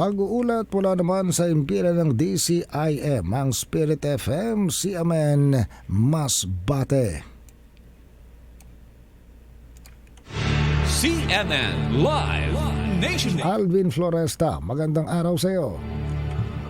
pag-uulat mula naman sa impila ng DCIM, ang Spirit FM, si Amen Masbate. CNN Live Nationwide. Alvin Floresta, magandang araw sa iyo.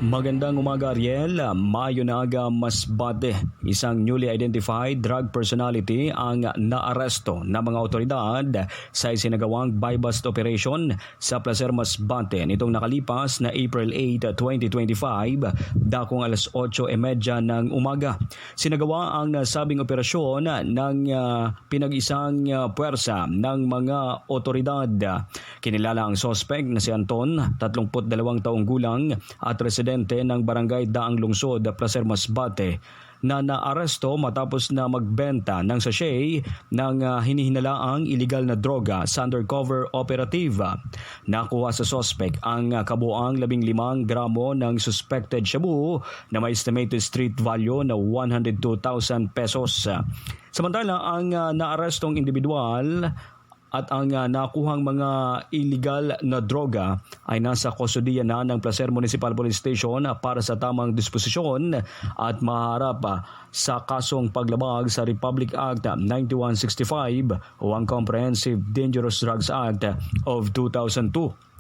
Magandang umaga Ariel, Mayo Naga Masbate, isang newly identified drug personality ang naaresto ng mga otoridad sa isinagawang buy-bust operation sa Placer Masbate nitong nakalipas na April 8, 2025, dakong alas 8.30 ng umaga. Sinagawa ang sabing operasyon ng ah, pinag-isang ah, puwersa ng mga otoridad. Kinilala ang sospek na si Anton, 32 taong gulang at residente ng barangay Daang Lungsod, Placer Masbate na naaresto matapos na magbenta ng sachet ng ah, hinihinalaang illegal na droga sa undercover operative. Nakuha sa sospek ang ah, kabuang 15 gramo ng suspected shabu na may estimated street value na 102,000 pesos. Samantala, ang ah, naarestong individual at ang uh, nakuhang mga illegal na droga ay nasa kustodiya na ng Placer Municipal Police Station para sa tamang disposisyon at maharap ah, sa kasong paglabag sa Republic Act 9165 o ang Comprehensive Dangerous Drugs Act of 2002.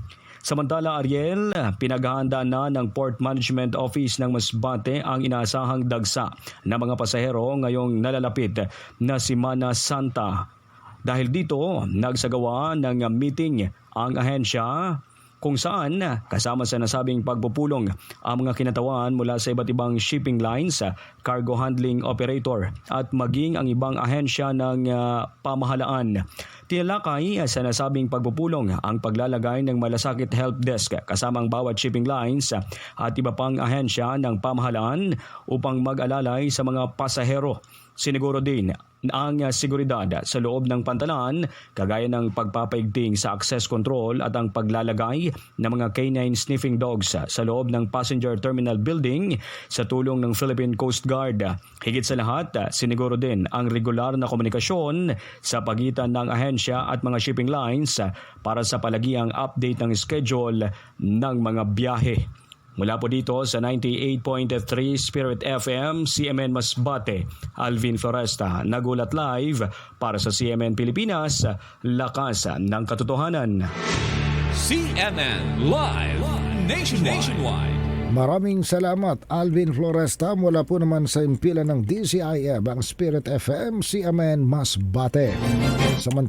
Samantala Ariel, pinaghahandaan na ng Port Management Office ng Masbate ang inaasahang dagsa ng mga pasahero ngayong nalalapit na si Mana Santa dahil dito, nagsagawa ng meeting ang ahensya kung saan kasama sa nasabing pagpupulong ang mga kinatawan mula sa iba't ibang shipping lines, cargo handling operator at maging ang ibang ahensya ng ah, pamahalaan. Tinalakay sa nasabing pagpupulong ang paglalagay ng malasakit help desk kasamang bawat shipping lines at iba pang ahensya ng pamahalaan upang mag-alalay sa mga pasahero. Siniguro din ang uh, seguridad sa loob ng pantalan kagaya ng pagpapaigting sa access control at ang paglalagay ng mga canine sniffing dogs sa loob ng passenger terminal building sa tulong ng Philippine Coast Guard. Higit sa lahat, siniguro din ang regular na komunikasyon sa pagitan ng ahensya at mga shipping lines para sa palagiang update ng schedule ng mga biyahe. Mula po dito sa 98.3 Spirit FM, CMN Masbate, Alvin Floresta, nagulat live para sa CMN Pilipinas, Lakas ng Katotohanan. CNN Live Nationwide. Nationwide. Maraming salamat Alvin Floresta mula po naman sa impila ng DCIM, ang Spirit FM, si Amen Masbate. Samantala